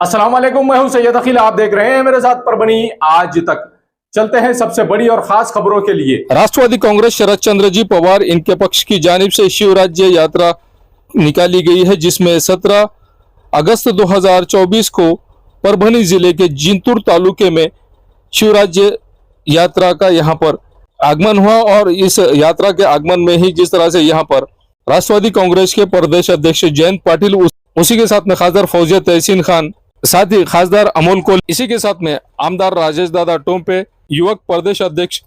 वालेकुम मैं हूँ सैयद अखिल आप देख रहे हैं मेरे साथ परबनी आज तक। चलते हैं सबसे बड़ी और खास खबरों के लिए। राष्ट्रवादी कांग्रेस शरद चंद्र जी पवार, इनके पक्ष की जानिब से शिवराज्य यात्रा निकाली गई है, जिसमें 17 अगस्त 2024 को परभनी ज़िले के जिंतुर तालुके में शिवराज्य यात्रा का यहाँ पर आगमन हुआ और इस यात्रा के आगमन में ही जिस तरह से यहाँ पर राष्ट्रवादी कांग्रेस के प्रदेश अध्यक्ष जयंत पाटिल, उसी के साथ में खासदार फौजिया तहसीन खान साथ ही खासदार अमोल कोल, इसी के साथ में आमदार राजेश दादा टोम्पे युवक प्रदेश अध्यक्ष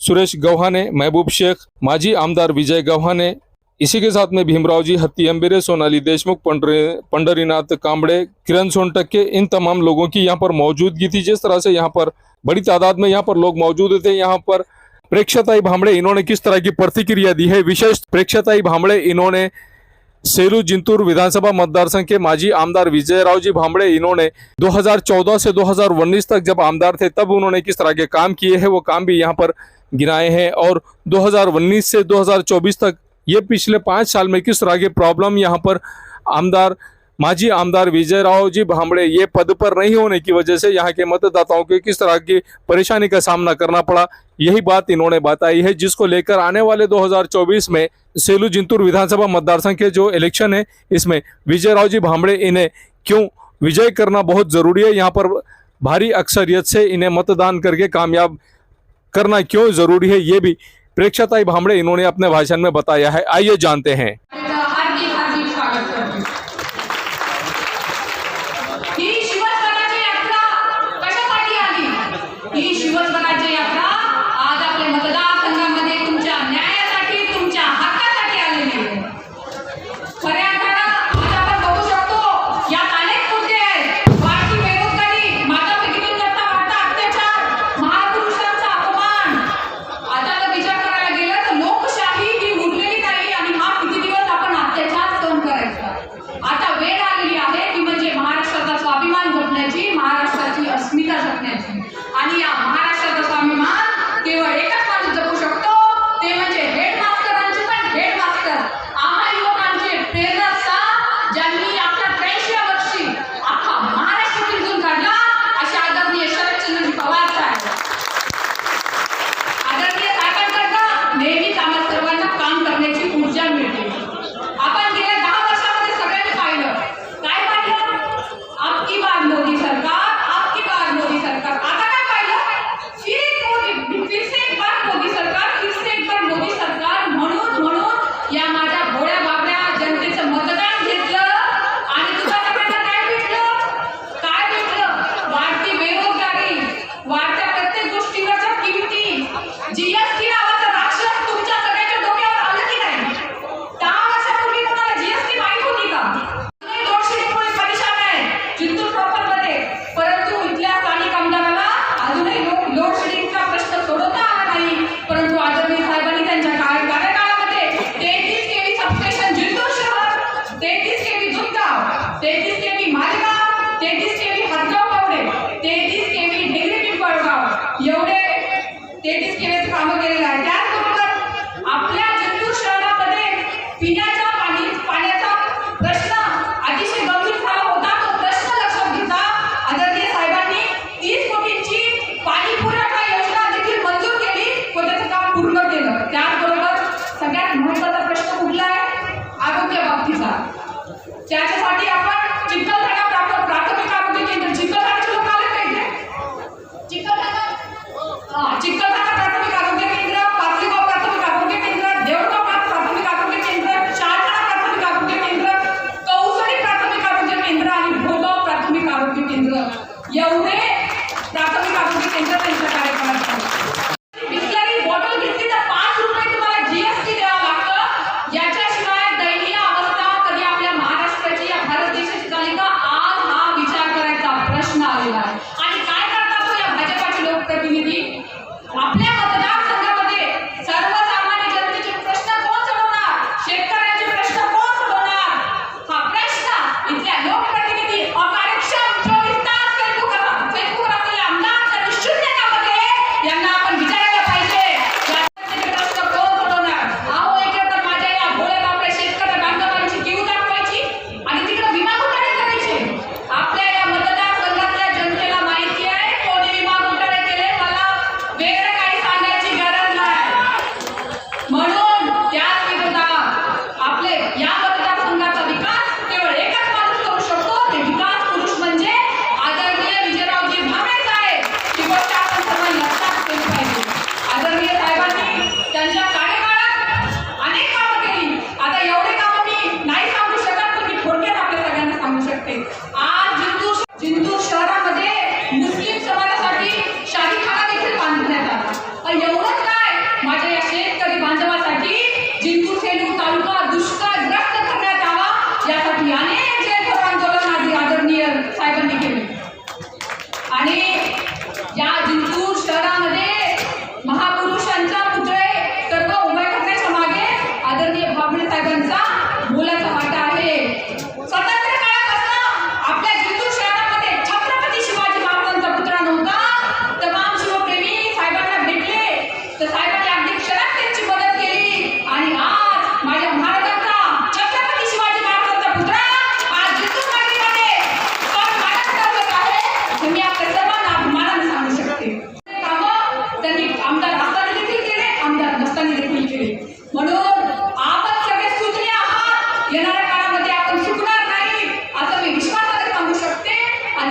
सुरेश गव्हाणे महबूब शेख, माजी आमदार विजय गव्हाणे इसी के साथ में भीमराव जी हत्ती अम्बेरे सोनाली देशमुख पंडरीनाथ कांबड़े, किरण सोनटक्के, इन तमाम लोगों की यहाँ पर मौजूदगी थी। जिस तरह से यहाँ पर बड़ी तादाद में यहाँ पर लोग मौजूद थे, यहाँ पर प्रेक्षताई भांबड़े इन्होंने किस तरह की प्रतिक्रिया दी है? विशेष प्रेक्षताई भांबड़े इन्होंने सेलू जिंतूर विधानसभा मतदार संघ के माजी आमदार विजयराव जी भांबड़े इन्होंने 2014 से 2019 तक जब आमदार थे, तब उन्होंने किस तरह के काम किए हैं, वो काम भी यहाँ पर गिनाए हैं और 2019 से 2024 तक ये पिछले पाँच साल में किस तरह के प्रॉब्लम यहाँ पर आमदार माजी आमदार विजय राव जी भांबड़े, ये पद पर नहीं होने की वजह से यहाँ के मतदाताओं को किस तरह की परेशानी का सामना करना पड़ा, यही बात इन्होंने बताई है, जिसको लेकर आने वाले 2024 में सेलू जिंतूर विधानसभा मतदार संघ के जो इलेक्शन है, इसमें विजय राव जी भांबड़े इन्हें क्यों विजय करना बहुत ज़रूरी है, यहाँ पर भारी अक्सरियत से इन्हें मतदान करके कामयाब करना क्यों ज़रूरी है, ये भी प्रेक्षताई भांबड़े इन्होंने अपने भाषण में बताया है, आइए जानते हैं।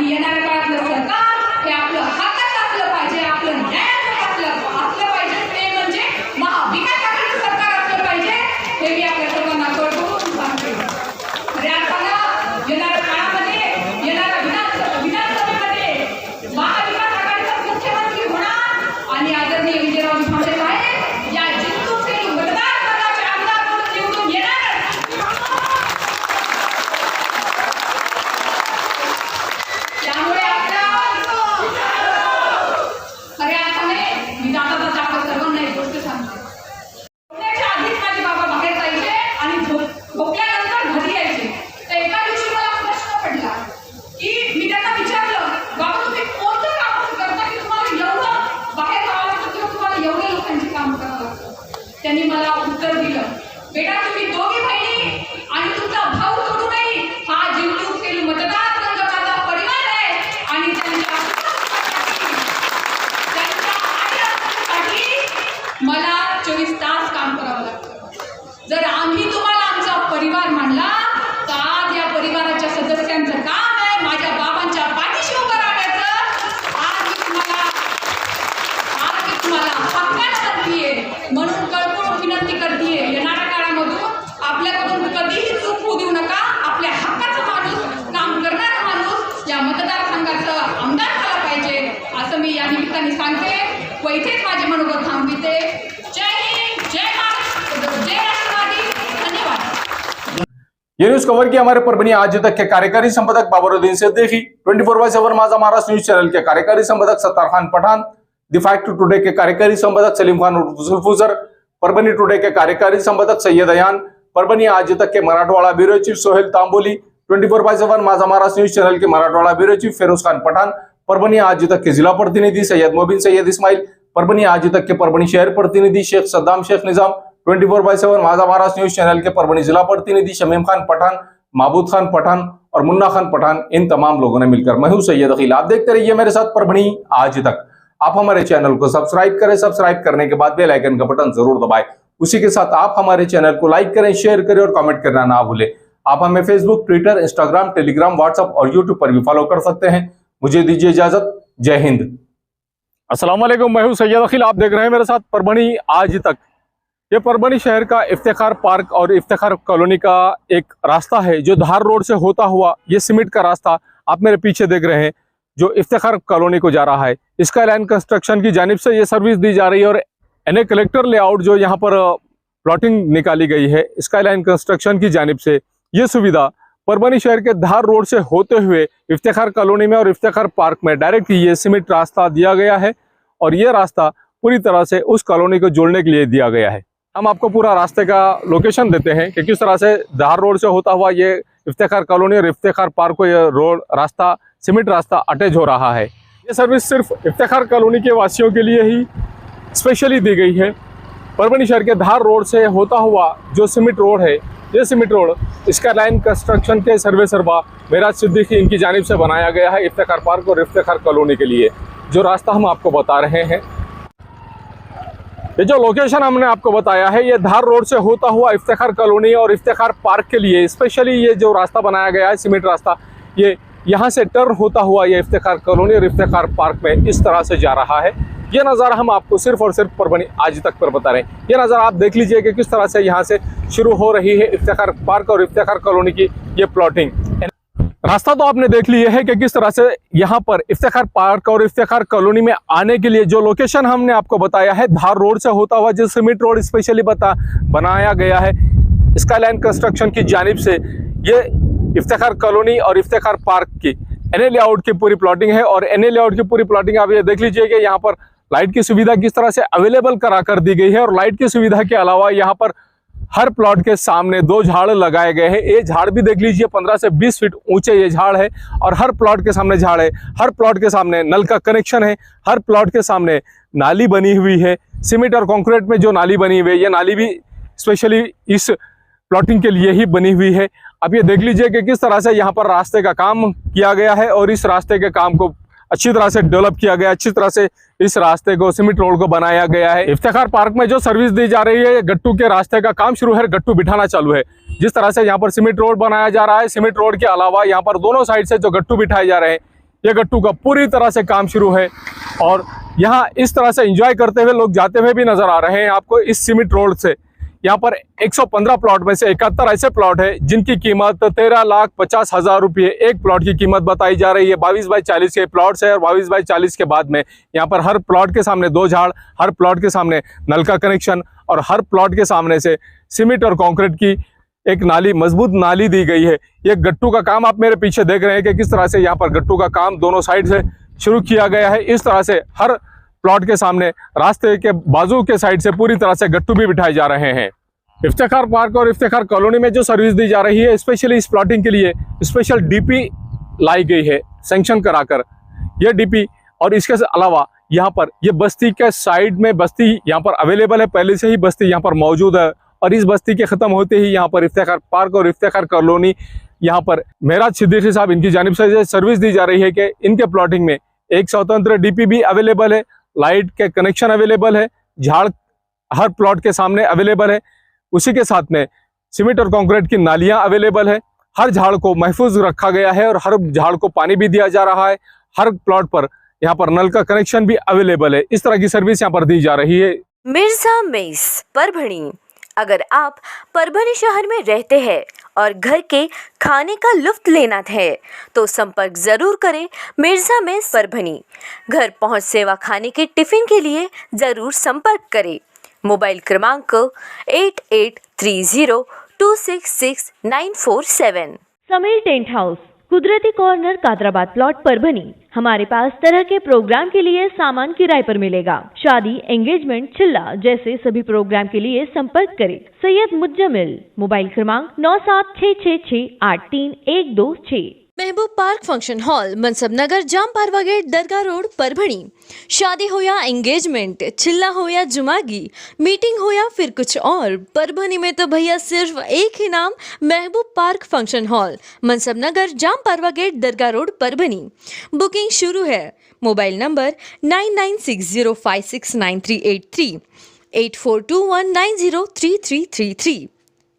Mariana ये न्यूज़ कवर की हमारे परभनी आज तक के कार्यकारी संपादक Babaruddin Siddiqui, twenty four by seven Majha Maharashtra news channel के कार्यकारी संपादक Sattar Khan Pathan, the fact today के कार्यकारी संपादक सलीम खान सुल्फुजर परभनी टुडे के कार्यकारी संपादक सैयद अयान, परभनी आज तक के Marathwada bureau chief Sohail Tamboli, twenty four by seven Majha Maharashtra news channel के मराठवाड़ा ब्यूरो चीफ फेरोज खान पठान, परभनी आज तक के जिला प्रतिनिधि सैयद मोबिन सैयद इस्माइल, परभनी आज तक के परभनी शहर प्रतिनिधि Shaikh Saddam Shaikh Nizam twenty four by seven Majha Maharashtra news channel के परभनी जिला प्रतिनिधि शमीम खान पठान महबूद खान पठान और मुन्ना खान पठान, इन तमाम लोगों ने मिलकर मैं सैयद अखिल आप देखते रहिए मेरे साथ परभनी आज तक। आप हमारे चैनल को सब्सक्राइब करें, सब्सक्राइब करने के बाद बेल आइकन का बटन ज़रूर दबाएँ। उसी के साथ आप हमारे चैनल को लाइक करें, शेयर करें और कमेंट करना ना भूलें। आप हमें Facebook Twitter Instagram Telegram WhatsApp और यूट्यूब पर भी फॉलो कर सकते हैं। मुझे दीजिए इजाज़त। जय हिंद। वालेकुम मैं हूँ सैयद अखिल आप देख रहे हैं मेरे साथ परभणी आज तक। ये परभनी शहर का इफ्तार पार्क और इफ्तार कॉलोनी का एक रास्ता है, जो धार रोड से होता हुआ, ये सीमेंट का रास्ता आप मेरे पीछे देख रहे हैं, जो इफ्तार कॉलोनी को जा रहा है। इसका लाइन कंस्ट्रक्शन की जानब से ये सर्विस दी जा रही है और एनए कलेक्टर लेआउट जो यहाँ पर प्लॉटिंग निकाली गई है स्काई लाइन कंस्ट्रक्शन की जानब से ये सुविधा परभनी शहर के धार रोड से होते हुए इफ्तार कॉलोनी में और इफ्तार पार्क में डायरेक्ट ये सीमेंट रास्ता दिया गया है और ये रास्ता पूरी तरह से उस कॉलोनी को जोड़ने के लिए दिया गया है। हम आपको पूरा रास्ते का लोकेशन देते हैं कि किस तरह से धार रोड से होता हुआ ये इफ्तार कॉलोनी और इफ्तार पार्क को ये रोड रास्ता सीमेंट रास्ता अटैच हो रहा है। ये सर्विस सिर्फ़ इफ्तार कॉलोनी के वासियों के लिए ही स्पेशली दी गई है। परभनी शहर के धार रोड से होता हुआ जो सीमेंट रोड है, ये सीमेंट रोड इसका लाइन कंस्ट्रक्शन के सर्वे सरबा मेराज सिद्दीकी इनकी जानब से बनाया गया है इफ्तिखार पार्क और इफ्तार कॉलोनी के लिए। जो रास्ता हम आपको बता रहे हैं ये जो लोकेशन हमने आपको बताया है, ये धार रोड से होता हुआ इफ्तार कॉलोनी और इफ्तार पार्क के लिए स्पेशली ये जो रास्ता बनाया गया है, सीमेंट रास्ता, ये यहाँ से टर्न होता हुआ ये इफ्तार कॉलोनी और इफ्तार पार्क में इस तरह से जा रहा है। ये नज़ारा हम आपको सिर्फ़ और सिर्फ़ परभनी आज तक पर बता रहे हैं। ये नज़ारा आप देख लीजिए कि किस तरह से यहाँ से शुरू हो रही है इफ्तार पार्क और इफ्तिखार कॉलोनी की ये प्लॉटिंग रास्ता तो आपने देख लिया है कि किस तरह से यहाँ पर इफ्तार पार्क और इफ्तार कॉलोनी में आने के लिए जो लोकेशन हमने आपको बताया है, धार रोड से होता हुआ जो सीमेंट रोड स्पेशली बता, बनाया गया है, स्काईलाइन कंस्ट्रक्शन की जानब से ये इफ्तार कॉलोनी और इफ्तार पार्क की एन लेआउट की पूरी प्लॉटिंग है और एन लेआउट की पूरी प्लॉटिंग आप ये देख लीजिए कि यहाँ पर लाइट की सुविधा किस तरह से अवेलेबल करा कर दी गई है और लाइट की सुविधा के अलावा यहाँ पर हर प्लॉट के सामने दो झाड़ लगाए गए हैं। ये झाड़ भी देख लीजिए 15 से 20 फीट ऊँचे ये झाड़ है और हर प्लॉट के सामने झाड़ है। हर प्लॉट के सामने नल का कनेक्शन है। हर प्लॉट के सामने नाली बनी हुई है। सीमेंट और कंक्रीट में जो नाली बनी हुई है, ये नाली भी स्पेशली इस प्लॉटिंग के लिए ही बनी हुई है। अब ये देख लीजिए कि किस तरह से यहाँ पर रास्ते का काम किया गया है और इस रास्ते के काम को अच्छी तरह से डेवलप किया गया, अच्छी तरह से इस रास्ते को सीमेंट रोड को बनाया गया है। इफ्तार पार्क में जो सर्विस दी जा रही है गट्टू के रास्ते का काम शुरू है, गट्टू बिठाना चालू है। जिस तरह से यहाँ पर सीमेंट रोड बनाया जा रहा है सीमेंट रोड के अलावा यहाँ पर दोनों साइड से जो गट्टू बिठाए जा रहे हैं, ये गट्टू का पूरी तरह से काम शुरू है। और यहाँ इस तरह से एंजॉय करते हुए लोग जाते हुए भी नज़र आ रहे हैं आपको इस सीमेंट रोड से। यहाँ पर 115 प्लॉट में से इकहत्तर ऐसे प्लॉट है जिनकी कीमत तेरह लाख पचास हज़ार रुपये। एक प्लॉट की कीमत बताई जा रही है, बाईस बाई चालीस के प्लॉट्स है और बाईस बाई चालीस के बाद में यहाँ पर हर प्लॉट के सामने दो झाड़, हर प्लॉट के सामने नल का कनेक्शन और हर प्लॉट के सामने से सीमेंट और कॉन्क्रीट की एक नाली, मज़बूत नाली दी गई है। ये गट्टू का काम आप मेरे पीछे देख रहे हैं कि किस तरह से यहाँ पर गट्टू का काम दोनों साइड से शुरू किया गया है। इस तरह से हर प्लॉट के सामने रास्ते के बाजू के साइड से पूरी तरह से गट्टू भी बिठाए जा रहे हैं। इफ्तार पार्क और इफ्तार कॉलोनी में जो सर्विस दी जा रही है, स्पेशली इस प्लॉटिंग के लिए स्पेशल डीपी लाई गई है, सेंक्शन कराकर। यह डीपी और इसके अलावा यहाँ पर ये बस्ती के साइड में बस्ती यहाँ पर अवेलेबल है, पहले से ही बस्ती यहाँ पर मौजूद है और इस बस्ती के ख़त्म होते ही यहाँ पर इफ्तार पार्क और इफ्तार कॉलोनी यहाँ पर मेराज सिद्दीकी साहब इनकी जानब से सर्विस दी जा रही है कि इनके प्लॉटिंग में एक स्वतंत्र डीपी भी अवेलेबल है लाइट के कनेक्शन अवेलेबल है, झाड़ हर प्लॉट के सामने अवेलेबल है। उसी के साथ में सीमेंट और कंक्रीट की नालियाँ अवेलेबल है। हर झाड़ को महफूज रखा गया है और हर झाड़ को पानी भी दिया जा रहा है। हर प्लॉट पर यहाँ पर नल का कनेक्शन भी अवेलेबल है। इस तरह की सर्विस यहाँ पर दी जा रही है। मिर्ज़ा मेस, परभणी। अगर आप परभणी शहर में रहते हैं और घर के खाने का लुफ्त लेना है। तो संपर्क ज़रूर करें मिर्ज़ा में सरभनी घर पहुँच सेवा खाने के टिफ़िन के लिए ज़रूर संपर्क करें। मोबाइल क्रमांक eight eight three zero two six six nine four seven. Samir tent house. Kudrati corner Kadrabad plot पर बनी। हमारे पास तरह के प्रोग्राम के लिए सामान किराए पर मिलेगा। शादी एंगेजमेंट चिल्ला जैसे सभी प्रोग्राम के लिए संपर्क करें। सैयद मुज्जमिल, मोबाइल क्रमांक नौ सात छः छः छः आठ तीन एक दो छः Mehboob park function hall, Mansab Nagar, Jam Parwa gate, Dargah road Parbhani शादी हो या एंगेजमेंट चिल्ला हो या जुमागी मीटिंग हो या फिर कुछ और। परभणी में तो भैया सिर्फ़ एक ही नाम, Mehboob park function hall, Mansab Nagar, Jam Parwa gate, Dargah road Parbhani booking शुरू है। Mobile number nine nine six zero five six nine three eight three, eight four two one nine zero three three three three.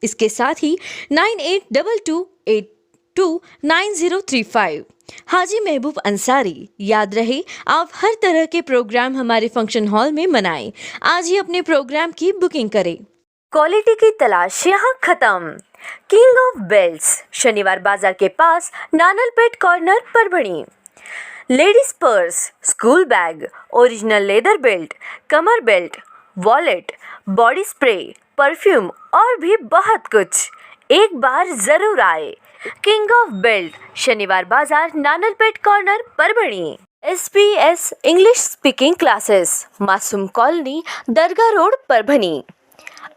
इसके साथ ही nine eight double two eight two nine zero three five Haji Mahboob Ansari, याद रहे, आप हर तरह के programme हमारे function hall में मनाएँ। आज ही अपने प्रोग्राम की बुकिंग करें। क्वालिटी की तलाश यहाँ खत्म। किंग ऑफ़ बेल्ट्स शनिवार बाज़ार के पास नानलपेट कॉर्नर पर Parbhani ladies purse school bag original leather belt कमर belt wallet body spray perfume और भी बहुत कुछ। एक बार ज़रूर आए। किंग ऑफ़ बेल्ट शनिवार बाज़ार, Nanalpeth corner Parbhani. S P S English speaking classes Masoom colony, Dargah road, Parbhani.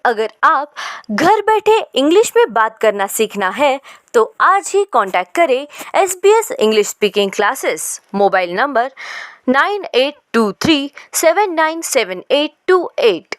अगर आप घर बैठे इंग्लिश में बात करना सीखना है तो आज ही कांटेक्ट करें S B S English speaking classes mobile number nine eight two three seven nine seven eight two eight.